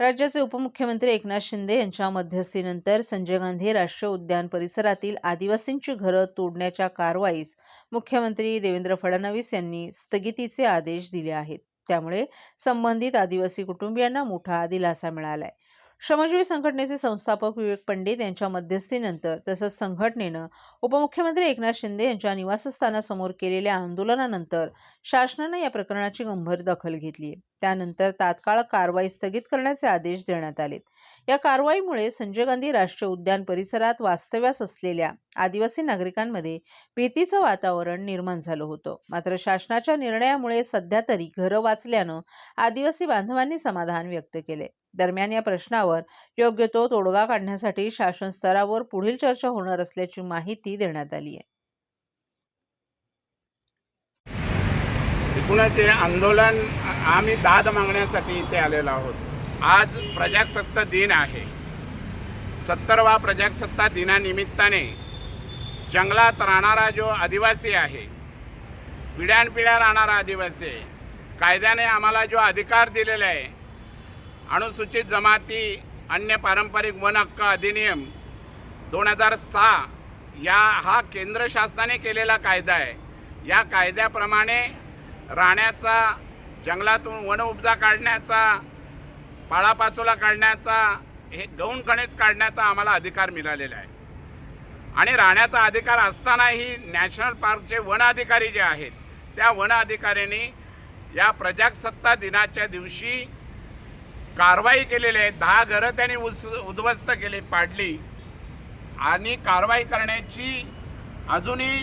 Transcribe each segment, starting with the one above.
राज्याचे उपमुख्यमंत्री एकनाथ शिंदे यांच्या मध्यस्थीनंतर संजय गांधी राष्ट्रीय उद्यान परिसरातील आदिवासींची घरं तोडण्याच्या कारवाईस मुख्यमंत्री देवेंद्र फडणवीस यांनी स्थगितीचे आदेश दिले आहेत. त्यामुळे संबंधित आदिवासी कुटुंबियांना मोठा दिलासा मिळालाय. श्रमजीवी संघटनेचे संस्थापक विवेक पंडित यांच्या मध्यस्थीनंतर तसंच संघटनेनं उपमुख्यमंत्री एकनाथ शिंदे यांच्या निवासस्थानासमोर केलेल्या आंदोलनानंतर शासनानं या प्रकरणाची गंभीर दखल घेतली त्यानंतर तात्काळ कारवाई स्थगित करण्याचे आदेश देण्यात आलेत. या कारवाईमुळे संजय गांधी राष्ट्रीय उद्यान परिसरात वास्तव्यास असलेल्या आदिवासी नागरिकांमध्ये भीतीचं वातावरण निर्माण झालं होतं. मात्र शासनाच्या निर्णयामुळे सध्या तरी घरं वाचल्यानं आदिवासी बांधवांनी समाधान व्यक्त केले दरम्यान या प्रश्नावर योग्य तो तोडगा काढण्यासाठी शासन स्तरावर पुढील चर्चा होणार असल्याची माहिती देण्यात आली आहे. एकूणच हे आंदोलन आम्ही दाद मागण्यासाठी इथे आलेलो आहोत. आज प्रजासत्ताक दिन आहे. सत्तरवा प्रजासत्ताक दिनानिमित्ताने जंगलात राहणारा जो आदिवासी आहे पिढ्यानपिढ्या राहणारा आदिवासी आहे कायद्याने आम्हाला जो अधिकार दिलेला आहे अनुसूचित जमाती अन्य पारंपरिक वन हक्क अधिनियम दोन हजार सहा या हा केंद्र शासनाने केलेला कायदा आहे. या कायद्याप्रमाणे राहण्याचा जंगलातून वन उपजा काढण्याचा पाळापाचोला काढण्याचा हे गौण खणीज काढण्याचा आम्हाला अधिकार मिळालेला आहे. आणि राहण्याचा अधिकार असतानाही नॅशनल पार्कचे वन अधिकारी जे आहेत त्या वन अधिकाऱ्यांनी या प्रजासत्ता दिनाच्या दिवशी कारवाई केलेली आहे. दहा घरं त्यांनी उस उद्ध्वस्त केली पाडली. आणि कारवाई करण्याची अजूनही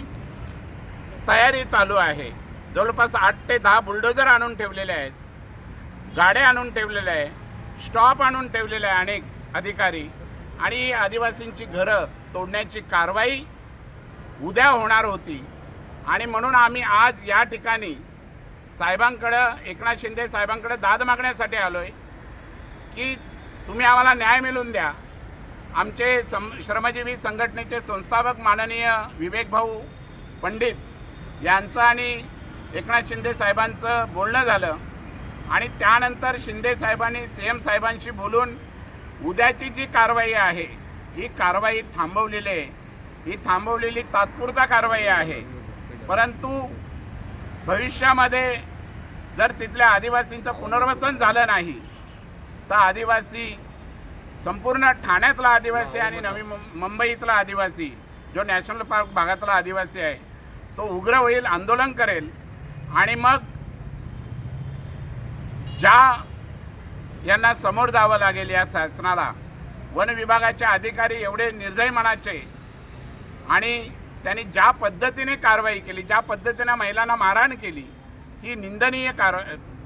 तयारी चालू आहे. जवळपास आठ ते दहा बुलडोजर आणून ठेवलेले आहेत. गाड्या आणून ठेवलेल्या आहे स्टॉप आणून ठेवलेले आहे अनेक अधिकारी. आणि आदिवासींची घरं तोडण्याची कारवाई उद्या होणार होती. आणि म्हणून आम्ही आज या ठिकाणी साहेबांकडं एकनाथ शिंदे साहेबांकडे दाद मागण्यासाठी आलो आहे की तुम्ही आम्हाला न्याय मिळवून द्या. आमचे सम श्रमजीवी संघटनेचे संस्थापक माननीय विवेक भाऊ पंडित यांचं आणि एकनाथ शिंदे साहेबांचं बोलणं झालं. आणि त्यानंतर शिंदे साहेबांनी सी एम साहेबांशी बोलून उद्याची जी कारवाई आहे ही कारवाई थांबवलेली आहे. ही थांबवलेली तात्पुरता कारवाई आहे. परंतु भविष्यामध्ये जर तिथल्या आदिवासींचं पुनर्वसन झालं नाही तर आदिवासी संपूर्ण ठाण्यातला आदिवासी आणि नवी मुंबईतला आदिवासी जो नॅशनल पार्क भागातला आदिवासी आहे तो उग्र होईल आंदोलन करेल आणि मग ज्या यांना समोर जावं लागेल या शासनाला वन विभागाचे अधिकारी एवढे निर्दय मनाचे आणि त्यांनी ज्या पद्धतीने कारवाई केली ज्या पद्धतीने महिलांना मारहाण केली ही निंदनीय कार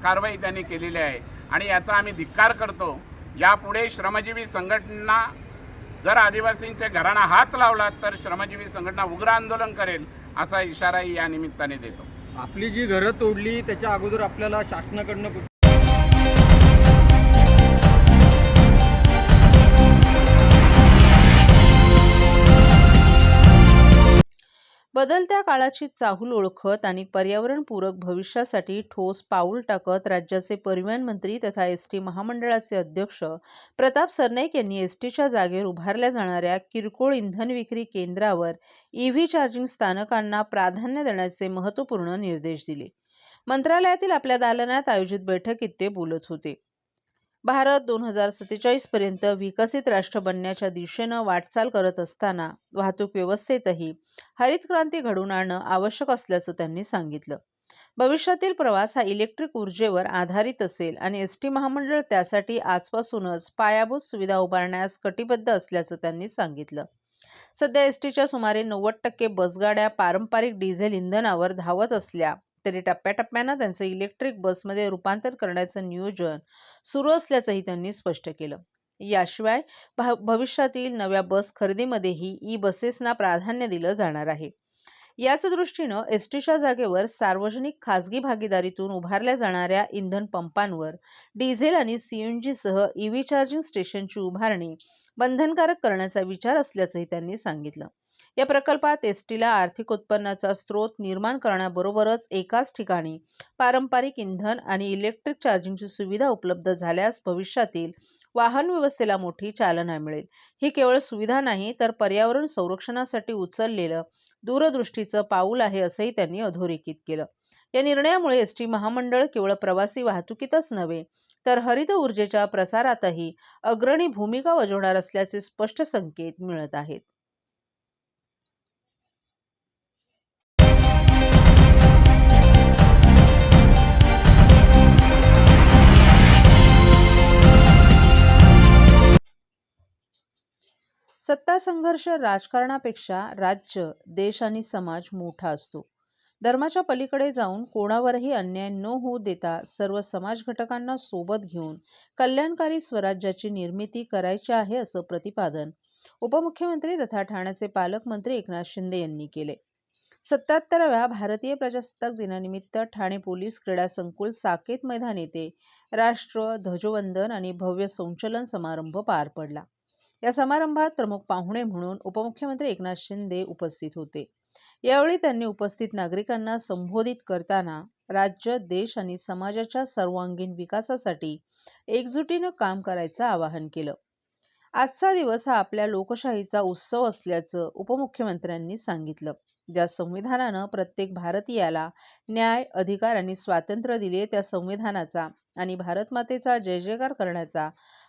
कारवाई त्यांनी केलेली आहे. आणि याचा आम्ही धिक्कार करतो. यापुढे श्रमजीवी संघटना जर आदिवासींच्या घरांना हात लावला तर श्रमजीवी संघटना उग्र आंदोलन करेल असा इशाराही या निमित्ताने देतो. आपली जी घरं तोडली त्याच्या अगोदर आपल्याला शासनाकडनं बदलत्या काळाची चाहूल ओळखत आणि पर्यावरणपूरक भविष्यासाठी ठोस पाऊल टाकत राज्याचे परिवहन मंत्री तथा एस टी महामंडळाचे अध्यक्ष प्रताप सरनाईक यांनी एस टीच्या जागेवर उभारल्या जाणाऱ्या किरकोळ इंधन विक्री केंद्रावर ईव्ही चार्जिंग स्थानकांना प्राधान्य देण्याचे महत्त्वपूर्ण निर्देश दिले. मंत्रालयातील आपल्या दालनात आयोजित बैठकीत ते बोलत होते. भारत दोन हजार सत्तेचाळीसपर्यंत विकसित राष्ट्र बनण्याच्या दिशेनं वाटचाल करत असताना वाहतूक व्यवस्थेतही हरित क्रांती घडवून आणणं आवश्यक असल्याचं त्यांनी सांगितलं. भविष्यातील प्रवास हा इलेक्ट्रिक ऊर्जेवर आधारित असेल आणि एस टी महामंडळ त्यासाठी आजपासूनच पायाभूत सुविधा उभारण्यास कटिबद्ध असल्याचं त्यांनी सांगितलं. सध्या एस टीच्या सुमारे नव्वद टक्के बसगाड्या पारंपरिक डिझेल इंधनावर धावत असल्या तरी टप्प्याटप्प्यानं त्यांचं इलेक्ट्रिक बसमध्ये रूपांतर करण्याचं नियोजन सुरू असल्याचंही त्यांनी स्पष्ट केलं. याशिवाय भा- भविष्यातील नव्या बस खरेदीमध्येही ई बसेसना प्राधान्य दिलं जाणार आहे. याच दृष्टीनं एस टीच्या जागेवर सार्वजनिक खाजगी भागीदारीतून उभारल्या जाणाऱ्या इंधन पंपांवर डिझेल आणि सीएनजीसह ईव्ही चार्जिंग स्टेशनची उभारणी बंधनकारक करण्याचा विचार असल्याचंही त्यांनी सांगितलं. या प्रकल्पात एस टीला आर्थिक उत्पन्नाचा स्रोत निर्माण करण्याबरोबरच एकाच ठिकाणी पारंपरिक इंधन आणि इलेक्ट्रिक चार्जिंगची सुविधा उपलब्ध झाल्यास भविष्यातील वाहन व्यवस्थेला मोठी चालना मिळेल. ही केवळ सुविधा नाही तर पर्यावरण संरक्षणासाठी उचललेलं दूरदृष्टीचं पाऊल आहे असंही त्यांनी अधोरेखित केलं. या निर्णयामुळे एस टी महामंडळ केवळ प्रवासी वाहतुकीतच नव्हे तर हरित ऊर्जेच्या प्रसारातही अग्रणी भूमिका बजावणार असल्याचे स्पष्ट संकेत मिळत आहेत. सत्ता संघर्ष राजकारणापेक्षा राज्य देश आणि समाज मोठा असतो. धर्माच्या पलीकडे जाऊन कोणावरही अन्याय न होऊ देता सर्व समाज घटकांना सोबत घेऊन कल्याणकारी स्वराज्याची निर्मिती करायची आहे असं प्रतिपादन उपमुख्यमंत्री तथा ठाण्याचे पालकमंत्री एकनाथ शिंदे यांनी केले. सत्याहत्तराव्या भारतीय प्रजासत्ताक दिनानिमित्त ठाणे पोलीस क्रीडा संकुल साकेत मैदान येथे राष्ट्र ध्वजवंदन आणि भव्य संचलन समारंभ पार पडला. या समारंभात प्रमुख पाहुणे म्हणून उपमुख्यमंत्री एकनाथ शिंदे उपस्थित होते. यावेळी त्यांनी उपस्थित नागरिकांना संबोधित करताना राज्य देश आणि समाजाच्या सर्वांगीण विकासासाठी एकजुटीनं काम करायचं आवाहन केलं. आजचा दिवस हा आपल्या लोकशाहीचा उत्सव असल्याचं उपमुख्यमंत्र्यांनी सांगितलं. ज्या संविधानानं प्रत्येक भारतीयाला न्याय अधिकार आणि स्वातंत्र्य दिले त्या संविधानाचा आणि भारतमातेचा जय जयकार करण्याचा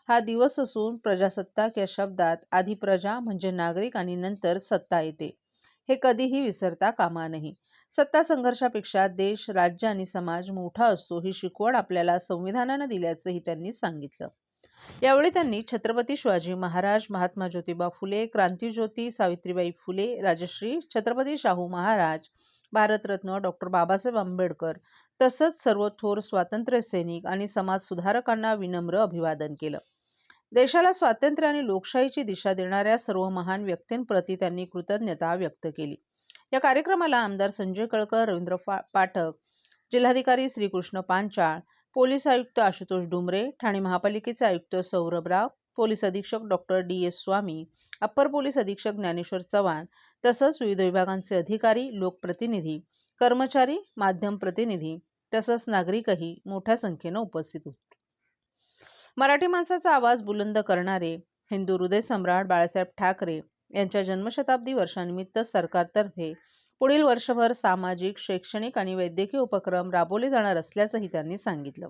हा दिवस असून प्रजासत्ताक या शब्दात आधी प्रजा म्हणजे नागरिक आणि नंतर सत्ता येते. हे कधीही विसरता कामा नाही सत्ता संघर्षापेक्षा देश राज्य आणि समाज मोठा असतो ही शिकवण आपल्याला संविधानानं दिल्याचंही त्यांनी सांगितलं. यावेळी त्यांनी छत्रपती शिवाजी महाराज महात्मा ज्योतिबा फुले क्रांतीज्योती सावित्रीबाई फुले राजश्री छत्रपती शाहू महाराज भारतरत्न डॉक्टर बाबासाहेब आंबेडकर तसंच सर्व थोर स्वातंत्र्य सैनिक आणि समाजसुधारकांना विनम्र अभिवादन केलं. देशाला स्वातंत्र्य आणि लोकशाहीची दिशा देणाऱ्या सर्व महान व्यक्तींप्रती त्यांनी कृतज्ञता व्यक्त केली. या कार्यक्रमाला आमदार संजय कळकर रवींद्र पाठक जिल्हाधिकारी श्रीकृष्ण पांचाळ पोलीस आयुक्त आशुतोष डुमरे ठाणे महापालिकेचे आयुक्त सौरभ राव पोलीस अधीक्षक doctor D. S Swami upper police अधीक्षक ज्ञानेश्वर चव्हाण तसंच विविध विभागांचे अधिकारी लोकप्रतिनिधी कर्मचारी माध्यम प्रतिनिधी तसंच नागरिकही मोठ्या संख्येनं उपस्थित होते. मराठी माणसाचा आवाज बुलंद करणारे हिंदू हृदय सम्राट बाळासाहेब ठाकरे यांच्या जन्मशताब्दी वर्षानिमित्त सरकारतर्फे पुढील वर्षभर सामाजिक शैक्षणिक आणि वैद्यकीय उपक्रम राबवले जाणार असल्याचंही त्यांनी सांगितलं.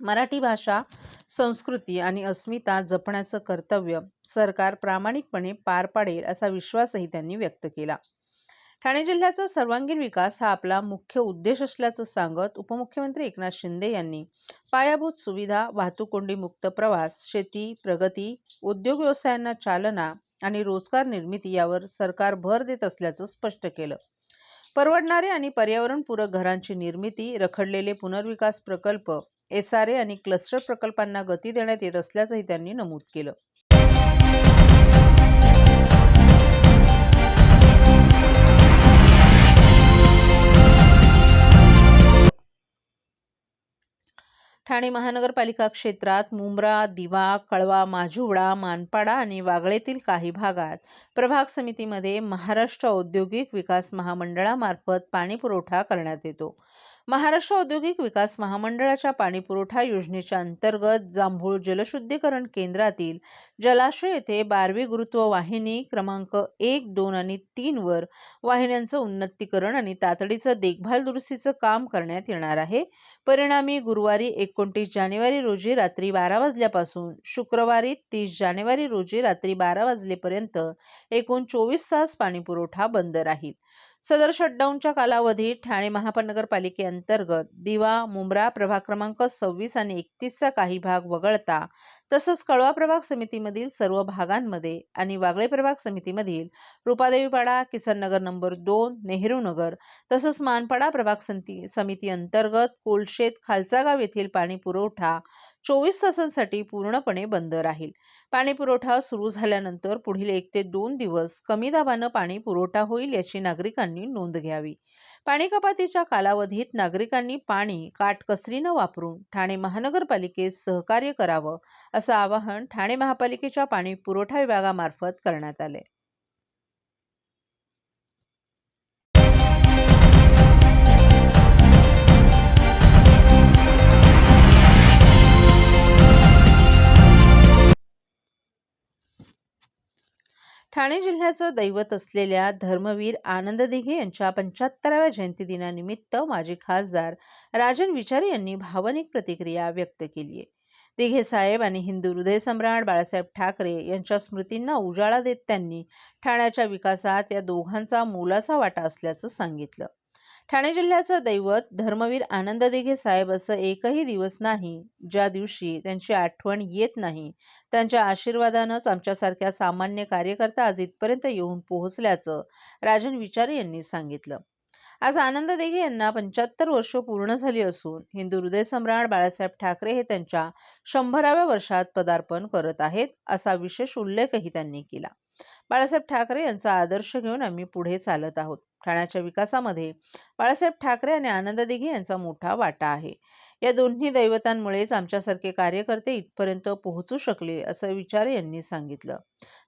मराठी भाषा संस्कृती आणि अस्मिता जपण्याचं कर्तव्य सरकार प्रामाणिकपणे पार पाडेल असा विश्वासही त्यांनी व्यक्त केला. ठाणे जिल्ह्याचा सर्वांगीण विकास हा आपला मुख्य उद्देश असल्याचं सांगत उपमुख्यमंत्री एकनाथ शिंदे यांनी पायाभूत सुविधा वाहतूक कोंडी मुक्त प्रवास शेती प्रगती उद्योग व्यवसायांना चालना आणि रोजगार निर्मिती यावर सरकार भर देत असल्याचं स्पष्ट केलं. परवडणारे आणि पर्यावरणपूरक घरांची निर्मिती रखडलेले पुनर्विकास प्रकल्प एस आर ए आणि क्लस्टर प्रकल्पांना गती देण्यात येत असल्याचंही त्यांनी नमूद केलं. ठाणे महानगरपालिका क्षेत्रात मुंब्रा दिवा कळवा माजुवडा मानपाडा आणि वागळेतील काही भागात प्रभाग समितीमध्ये महाराष्ट्र औद्योगिक विकास महामंडळामार्फत पाणीपुरवठा करण्यात येतो. महाराष्ट्र औद्योगिक विकास महामंडळाच्या पाणीपुरवठा योजनेच्या अंतर्गत जांभूळ जलशुद्धीकरण केंद्रातील जलाशय येथे बारवी गुरुत्व वाहिनी क्रमांक एक दोन आणि तीनवर वाहिन्यांचं उन्नतीकरण आणि तातडीचं देखभाल दुरुस्तीचं काम करण्यात येणार आहे. परिणामी गुरुवारी एकोणतीस जानेवारी रोजी रात्री बारा वाजल्यापासून शुक्रवारी तीस जानेवारी रोजी रात्री बारा वाजलेपर्यंत एकूण चोवीस तास पाणीपुरवठा बंद राहील. सदर शटडाऊनच्या कालावधीत ठाणे महानगरपालिकेअंतर्गत दिवा मुंब्रा प्रभाग क्रमांक सव्वीस आणि एकतीसचा काही भाग वगळता तसंच कळवा प्रभाग समितीमधील सर्व भागांमध्ये आणि वागळे प्रभाग समितीमधील रुपादेवीपाडा किसननगर नंबर दोन नेहरू नगर तसंच मानपाडा प्रभाग समिती समिती अंतर्गत कोलशेत खालचा गाव येथील पाणी पुरवठा चोवीस तासांसाठी पूर्णपणे बंद राहील. पाणी पुरवठा सुरू झाल्यानंतर पुढील एक ते दोन दिवस कमी दाबानं पाणी पुरवठा होईल याची नागरिकांनी नोंद घ्यावी. पाणी कपातीच्या कालावधीत नागरिकांनी पाणी काटकसरीनं वापरून ठाणे महानगरपालिकेस सहकार्य करावं असं आवाहन ठाणे महापालिकेच्या पाणी पुरवठा विभागामार्फत करण्यात आले ठाणे जिल्ह्याचं दैवत असलेल्या धर्मवीर आनंद दिघे यांच्या पंच्याहत्तराव्या जयंतीदिनानिमित्त माजी खासदार राजन विचारे यांनी भावनिक प्रतिक्रिया व्यक्त केली आहे. दिघे साहेब आणि हिंदू हृदय सम्राट बाळासाहेब ठाकरे यांच्या स्मृतींना उजाळा देत त्यांनी ठाण्याच्या विकासात या दोघांचा मोलाचा वाटा असल्याचं सांगितलं. ठाणे जिल्ह्याचं दैवत धर्मवीर आनंद दिघे साहेब असं एकही दिवस नाही ज्या दिवशी त्यांची आठवण येत नाही. त्यांच्या आशीर्वादानंच आमच्यासारख्या सामान्य कार्यकर्ता आज इथपर्यंत येऊन पोहोचल्याचं राजन विचारे यांनी सांगितलं. आज आनंद दिघे यांना पंच्याहत्तर वर्ष पूर्ण झाली असून हिंदू हृदय सम्राट बाळासाहेब ठाकरे हे त्यांच्या शंभराव्या वर्षात पदार्पण करत आहेत असा विशेष उल्लेखही त्यांनी केला. बाळासाहेब ठाकरे यांचा आदर्श घेऊन आम्ही पुढे चालत आहोत. ठाण्याच्या विकासामध्ये बाळासाहेब ठाकरे आणि आनंद दिघे यांचा मोठा वाटा आहे. या दोन्ही दैवतांमुळेच आमच्यासारखे कार्यकर्ते इथपर्यंत पोहोचू शकले असं विचार यांनी सांगितलं.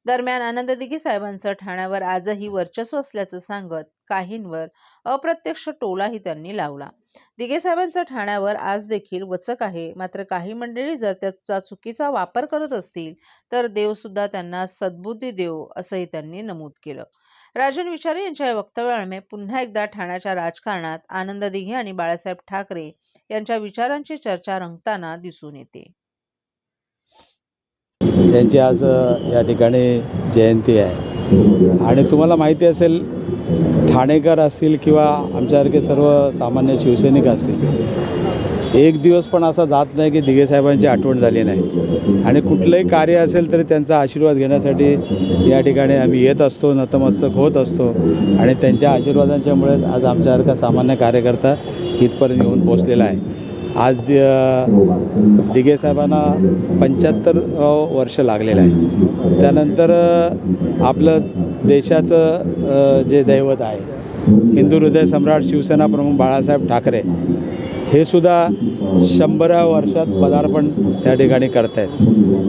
दरम्यान आनंद दिघे साहेबांचं ठाण्यावर आजही वर्चस्व असल्याचं सांगत काहींवर अप्रत्यक्ष टोलाही त्यांनी लावला. दिघे साहेबांचं ठाण्यावर आज देखील वचक आहे. मात्र काही मंडळी जर त्याचा चुकीचा वापर करत असतील तर देवसुद्धा त्यांना सद्बुद्धी देव असंही त्यांनी नमूद केलं. राजन विचारे यांच्या या वक्तव्यामुळे पुन्हा एकदा ठाण्याच्या राजकारणात आनंद दिघे आणि बाळासाहेब ठाकरे यांच्या विचारांची चर्चा रंगताना दिसून येते. यांची आज या ठिकाणी जयंती आहे. आणि तुम्हाला माहिती असेल ठाणेकर असतील किंवा आमच्यासारखे सर्व सामान्य शिवसैनिक असतील एक दिवस पण असा जात नाही की दिघे साहेबांची आठवण झाली नाही. आणि कुठलंही कार्य असेल तरी त्यांचा आशीर्वाद घेण्यासाठी या ठिकाणी आम्ही येत असतो नतमस्तक होत असतो. आणि त्यांच्या आशीर्वादांच्यामुळेच आज आमच्यासारखा सामान्य कार्यकर्ता इथपर्यंत येऊन पोचलेला आहे. आज दि- दिघे साहेबांना पंच्याहत्तर वर्ष लागलेलं आहे. त्यानंतर आपलं देशाचं जे दैवत आहे हिंदू हृदय सम्राट शिवसेना प्रमुख बाळासाहेब ठाकरे हे सुद्धा शंभरा वर्षात पदार्पण त्या ठिकाणी करत आहेत